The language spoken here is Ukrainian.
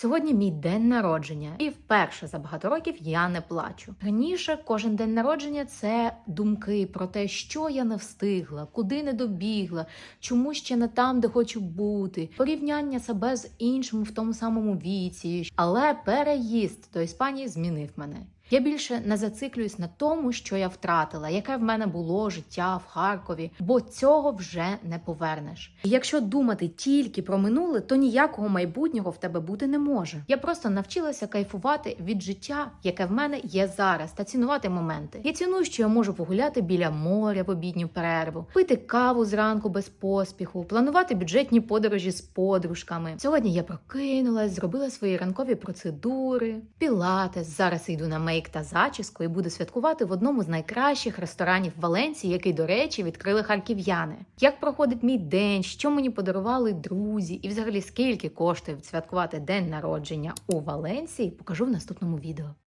Сьогодні мій день народження, і вперше за багато років я не плачу. Раніше кожен день народження це думки про те, що я не встигла, куди не добігла, чому ще не там, де хочу бути, порівняння себе з іншим в тому самому віці. Але переїзд до Іспанії змінив мене. Я більше не зациклююсь на тому, що я втратила, яке в мене було життя в Харкові, бо цього вже не повернеш. І якщо думати тільки про минуле, то ніякого майбутнього в тебе бути не може. Я просто навчилася кайфувати від життя, яке в мене є зараз, та цінувати моменти. Я ціную, що я можу погуляти біля моря в обідню перерву, пити каву зранку без поспіху, планувати бюджетні подорожі з подружками. Сьогодні я прокинулась, зробила свої ранкові процедури, пілатес. Зараз йду на мейк та зачіску і буду святкувати в одному з найкращих ресторанів Валенції, який, до речі, відкрили харків'яни. Як проходить мій день, що мені подарували друзі, і взагалі скільки коштує святкувати день народження у Валенції, покажу в наступному відео.